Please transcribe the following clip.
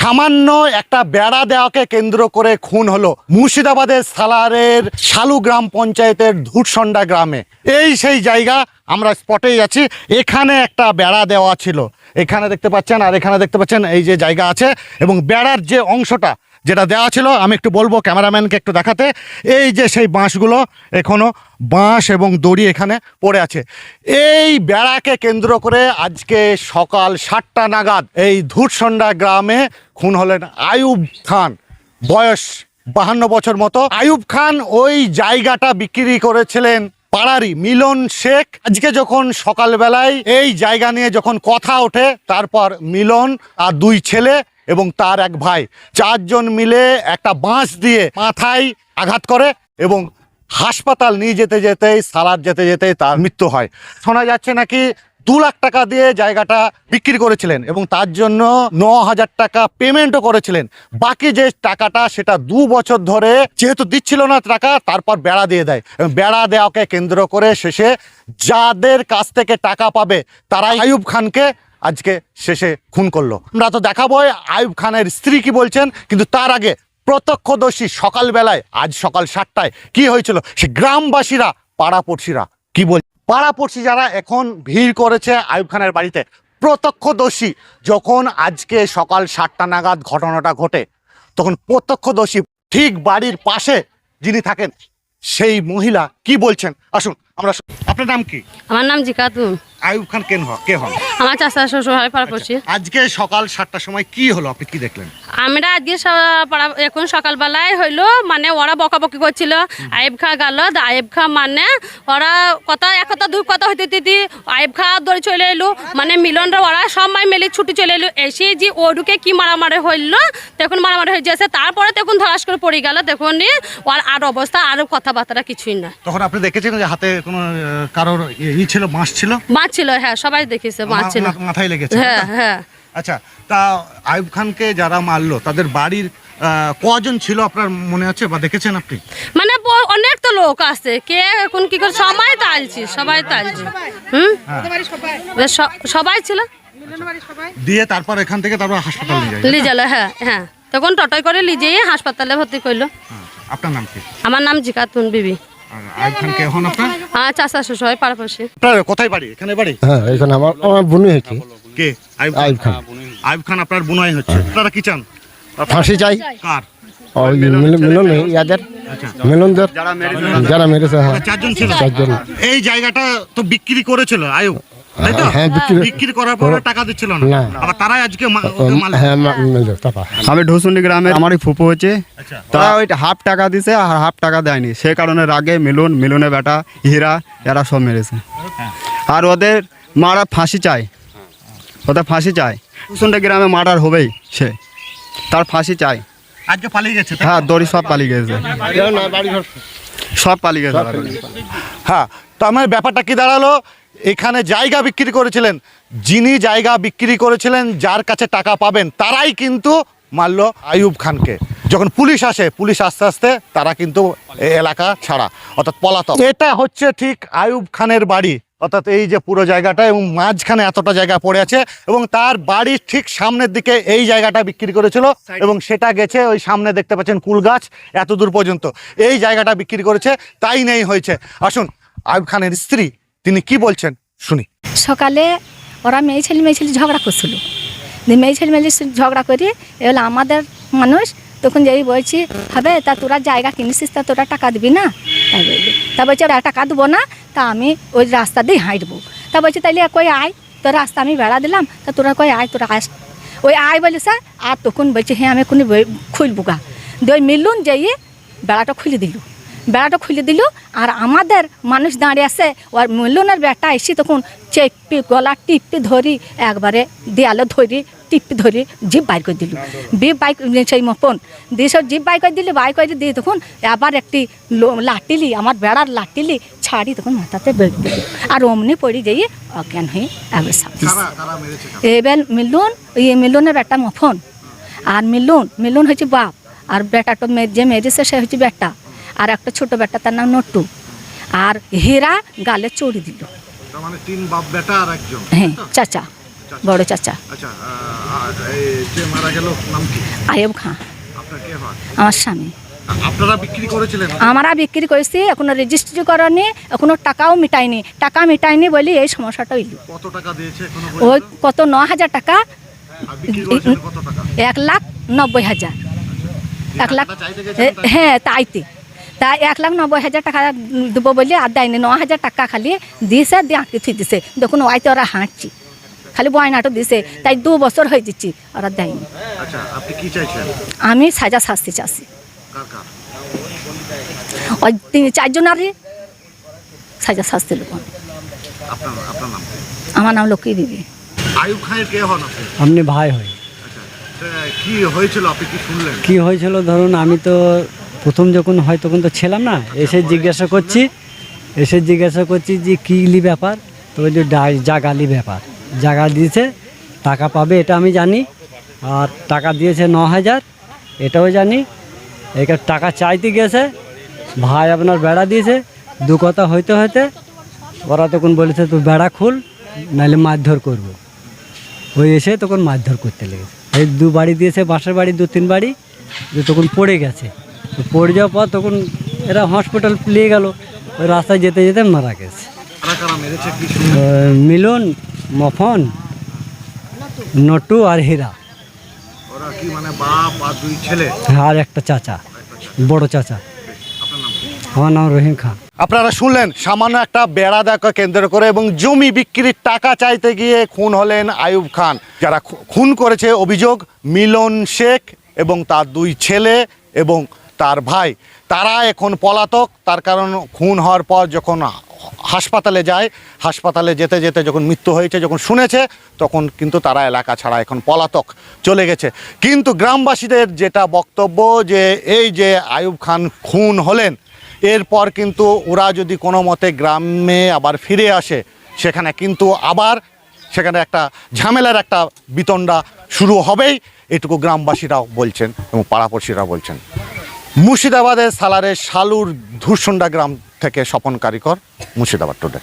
সামান্য একটা বেড়া দেওয়াকে কেন্দ্র করে খুন হলো মুর্শিদাবাদের সালারের শালু গ্রাম পঞ্চায়েতের ধূরসন্ডা গ্রামে। এই সেই জায়গা আমরা স্পটেই আছি, এখানে একটা বেড়া দেওয়া ছিল। এখানে দেখতে পাচ্ছেন, আর এখানে দেখতে পাচ্ছেন এই যে জায়গা আছে এবং বেড়ার যে অংশটা যেটা দেওয়া ছিল, আমি একটু বলব ক্যামেরাম্যানকে একটু দেখাতে। এই যে সেই বাঁশগুলো এখনও বাঁশ এবং দড়ি এখানে পড়ে আছে। এই বেড়াকে কেন্দ্র করে আজকে সকাল সাতটা নাগাদ এই ধুরসন্ডা গ্রামে খুন হলেন আয়ুব খান। বয়স বাহান্ন বছর মতো। আয়ুব খান ওই জায়গাটা বিক্রি করেছিলেন পাড়ারি মিলন শেখ। আজকে যখন সকালবেলায় এই জায়গা নিয়ে যখন কথা ওঠে, তারপর মিলন আর দুই ছেলে এবং তার এক ভাই। চারজন মিলে একটা বাঁশ দিয়ে মাথায় আঘাত করে এবং হাসপাতাল নিয়ে যেতে যেতেই সালাদ যেতে যেতেই তার মৃত্যু হয়। শোনা যাচ্ছে নাকি দু লাখ টাকা দিয়ে জায়গাটা বিক্রি করেছিলেন এবং তার জন্য ন হাজার টাকা পেমেন্টও করেছিলেন। বাকি যে টাকাটা সেটা দু বছর ধরে যেহেতু দিচ্ছিল না টাকা, তারপর বেড়া দিয়ে দেয় এবং বেড়া দেওয়াকে কেন্দ্র করে শেষে যাদের কাছ থেকে টাকা পাবে, তারাই আয়ুব খানকে আজকে শেষে খুন করল। আমরা তো দেখাবো আয়ুব খানের স্ত্রী কি বলছেন, কিন্তু তার আগে প্রত্যক্ষদর্শী সকালবেলায়, আজ সকাল সাতটায় কি হয়েছিল, সে গ্রামবাসীরা, পাড়াপড়শিরা কি বল পাড়াপড়শি যারা এখন ভিড় করেছে আয়ুব খানের বাড়িতে, প্রত্যক্ষদর্শী যখন আজকে সকাল সাতটা নাগাদ ঘটনাটা ঘটে, তখন প্রত্যক্ষদর্শী ঠিক বাড়ির পাশে যিনি থাকেন, সেই মহিলা কি বলছেন? আসুন। আমরা আপনার নাম কি? আমার নাম জিকাতুন আয়ুব খান কেন কে হন? আমার চাষা শ্বশুর হয় পাড়া আজকে সকাল সাতটার সময় কি হলো? আপনি কি দেখলেন? আমরা আজকে পাড়া- এখন সকালবেলায় হইল মানে ওরা বকাবকি করছিল। আইব খা গেল আইব খা মানে ওরা কথা এক কথা দুই কথা হইতে দিদি আইব খা ধরে চলে এলো। মানে মিলনরা ওরা সবাই মিলে ছুটি চলে এলো। এসে যে ওডুকে কি মারামারি হইল তখন মারামারি হয়ে যাচ্ছে তারপরে তখন ধরাস করে পড়ে গেল। তখন ওর আর অবস্থা আর কথাবার্তা কিছুই না। তখন আপনি দেখেছেন যে হাতে কোনো কারোর ই- ছিল বাঁশ ছিল? বাঁচ ছিল হ্যাঁ সবাই দেখেছে বাঁচ ছিল। মা- মাথায় লেগেছে। হ্যাঁ হ্যাঁ। আচ্ছা তা আয়ুব খানকে যারা মারলো তাদের বাড়ির আহ, কজন ছিল আপনার মনে আছে বা দেখেছেন আপনি? মানে ব- অনেক তো লোক আছে। কে এখন কি করে সবাই তালছি সবাই তালছি হুম? বেশ স- সবাই ছিল? দিয়ে তারপর এখান থেকে তারপর হাসপাতাল নিয়ে যায় হ্যাঁ হ্যাঁ। তখন টটয় করে লিজেই হাসপাতালে ভর্তি করল। হ্যাঁ, আপনার নাম কি? আমার নাম জিকাতুন বিবি। আপনার? শ্বশুর হয় আপনার কোথায় বাড়ি? এখানে বাড়ি? হ্যাঁ এখানে আমার আমার বোনই হয়েছে। কে? আইব খান। আয়ুব খান। আপনার বুনাই হচ্ছে। আপনারা কি চান? ফাঁসি চাই। কার? মিলন মিলন ইয়াদের। মিলনদের। যারা মেরেছে হ্যাঁ। চারজন ছিল। চারজন। এই জায়গাটা তো বিক্রি করেছিল আয়ুব তাই তো? হ্যাঁ, বিক্রি- বিক্রি করার পর আর টাকা দিচ্ছিল না? না। আবার তারাই আজকে মা- ও, ওকে মারলো। হ্যাঁ মিলন, তারপর। আমি ঢুসুন্ডি গ্রামের আমারই ফুপু হচ্ছে। আচ্ছা। তারা ওই হাফ টাকা দিছে আর হাফ টাকা দেয়নি। সে কারণে রাগে মিলন মিলনের বেটা হীরা এরা সব মেরেছে। আর ওদের মারা ফাঁসি চাই ওদের ফাঁসি চাই ঢুসুন্ডি গ্রামে মার্ডার হবেই সে। তার ফাঁসি চাই আজকে পালিয়ে গেছে হ্যাঁ দড়ি সব পালিয়ে গেছে। সব পালিয়ে গেছে। হ্যাঁ তো আমার ব্যাপারটা কি দাঁড়াল? এখানে জায়গা বিক্রি করেছিলেন। যিনি জায়গা বিক্রি করেছিলেন, যার কাছে টাকা পাবেন, তারাই কিন্তু মারলো আয়ুব খানকে। যখন পুলিশ আসে, পুলিশ আস্তে আস্তে তারা কিন্তু এলাকা ছাড়া, অর্থাৎ পলাতক। এটা হচ্ছে ঠিক আয়ুব খানের বাড়ি, অর্থাৎ এই যে পুরো জায়গাটা এবং মাঝখানে এতটা জায়গা পড়ে আছে এবং তার বাড়ির ঠিক সামনের দিকে এই জায়গাটা বিক্রি করেছিল এবং সেটা গেছে ওই সামনে দেখতে পাচ্ছেন কুল গাছ এত দূর পর্যন্ত। এই জায়গাটা বিক্রি করেছে, তাই নেই হয়েছে। আসুন আয়ুব খানের স্ত্রী তিনি কি বলছেন? শুনি। সকালে ওরা মেয়ে ছেলে মেয়ে ছেলে ঝগড়া করছিল। মেয়ে ছেলে মেয়ে ঝগড়া করে এবার আমাদের মানুষ, তখন যেই বলছি, হবে, তা তোরা জায়গা কিনেছিস, তা তোরা টাকা দিবি না? তাই বললি তা বলছে, "ওরা টাকা দেবো না, তা আমি ওই রাস্তা দিয়ে হাঁটবো। তা বলছে, তাইলে কই আয় তোর রাস্তা আমি বেড়া দিলাম, তা তোরা কই আয়, তোরা আস। ওই আয় বলে স্যার, আর তখন বলছে হ্যাঁ আমি এখনই খুলবো গা। দিয়ে মিলুন যেয়ে বেড়াটা খুলে দিল। বেড়াটা খুলে দিল আর আমাদের মানুষ দাঁড়িয়ে আছে ওর মিলনের বেটা এসে তখন চেপি গলা টিপি ধরি একবারে দেয়ালে ধরি টিপি ধরি জিপ বাইর করে দিল। বিপ বাইক সেই মপন দিয়ে সব জিপ বাই করে দিলি বাইক করে দিয়ে তখন আবার একটি লাটিলি আমার বেড়ার লাটিলি ছাড়ি তখন মাথাতে বেড়ে দিল। আর অমনি পড়ে যাইয়ে অজ্ঞান হয়ে একবার এবার মিলন ইয়ে মিলনের বেটা মফন। আর মিলন মিলন হচ্ছে বাপ। আর বেটাটা যে মেরেছে সে হচ্ছে বেটা। আর একটা ছোট বেটা তার নাম নট্টু আর হেরা গালে চড়ি দিল। মানে হ্যাঁ চাচা বড় চাচা। আচ্ছা আয়েব খাঁ। হয়? আমার স্বামী। আপনারা বিক্রি করেছিলেন? আমরা বিক্রি করেছি এখনও রেজিস্ট্রি করেনি এখনও টাকাও মিটাইনি টাকা মিটাইনি বলি এই সমস্যাটা হইল। কত টাকা দিয়েছে ওই কত ন হাজার টাকা? এক লাখ নব্বই হাজার। এক লাখ তাই? হ্যাঁ তাইতে। তা এক লাখ নব্বই হাজার টাকা দেবো বলে আর দেয়নি ন হাজার টাকা খালি দিয়েছে দিয়ে আঁকি থুই দিছে। দেখুন ওয়াইতে ওরা হাঁটছি। খালি বয়নাটা দিছে তাই দু বছর হয়ে যাচ্ছি ওরা দেয়নি। আচ্ছা আপনি কি চাইছেন? আমি সাজা শাস্তি চাষি ওই তিন চারজন আর সাজা শাস্তি লোক। আপনার আপনার নাম? কি? আমার নাম লক্ষ্মী দিবি। আয়ুব খানের কে হন আপনি? ভাই হই। আচ্ছা কি হয়েছিল আপনি কি শুনলেন? কি হয়েছিল ধরুন আমি তো প্রথম যখন হয় তখন তো ছিলাম না, এসে জিজ্ঞাসা করছি, এসে জিজ্ঞাসা করছি যে কী লি ব্যাপার? তো ওই যে জাগালি ব্যাপার। জাগা দিয়েছে, টাকা পাবে এটা আমি জানি, আর টাকা দিয়েছে ন হাজার, এটাও জানি। এখানে টাকা চাইতে গেছে, ভাই আপনার বেড়া দিয়েছে, দু কথা হইতে হইতে, ওরা তখন বলেছে তুই বেড়া খুল নাহলে মারধর করব। ওই এসে তখন মারধর করতে লেগেছে। এই দু বাড়ি দিয়েছে বাঁশের বাড়ি দু তিন বাড়ি তখন পড়ে গেছে। পড়ে যাওয়ার পর তখন এরা হসপিটাল নিয়ে গেল। ওই রাস্তায় যেতে যেতে মারা গেছে। মিলন মফন নটু আর হীরা। মানে বাপ আর দুই ছেলে? আর একটা চাচা বড় চাচা। আপনার নাম কি? আমার নাম রহিম খান। আপনারা শুনলেন সামান্য একটা বেড়া দেখা কেন্দ্র করে এবং জমি বিক্রির টাকা চাইতে গিয়ে খুন হলেন আয়ুব খান। যারা খুন করেছে অভিযোগ মিলন শেখ এবং তার দুই ছেলে এবং তার ভাই, তারা এখন পলাতক, তার কারণ খুন হওয়ার পর যখন হাসপাতালে যায়, হাসপাতালে যেতে যেতে যখন মৃত্যু হয়েছে, যখন শুনেছে, তখন কিন্তু তারা এলাকা ছাড়া এখন পলাতক চলে গেছে। কিন্তু গ্রামবাসীদের যেটা বক্তব্য যে, এই যে আয়ুব খান খুন হলেন, এরপর কিন্তু ওরা যদি কোনো মতে গ্রামে আবার ফিরে আসে, সেখানে কিন্তু আবার সেখানে একটা ঝামেলার একটা বিতণ্ডা শুরু হবেই, এটুকু গ্রামবাসীরাও বলছেন এবং পাড়াপড়শিরা বলছেন। মুর্শিদাবাদের সালারে শালুর ধূসন্ডা গ্রাম থেকে স্বপন কারিকর মুর্শিদাবাদ টুডে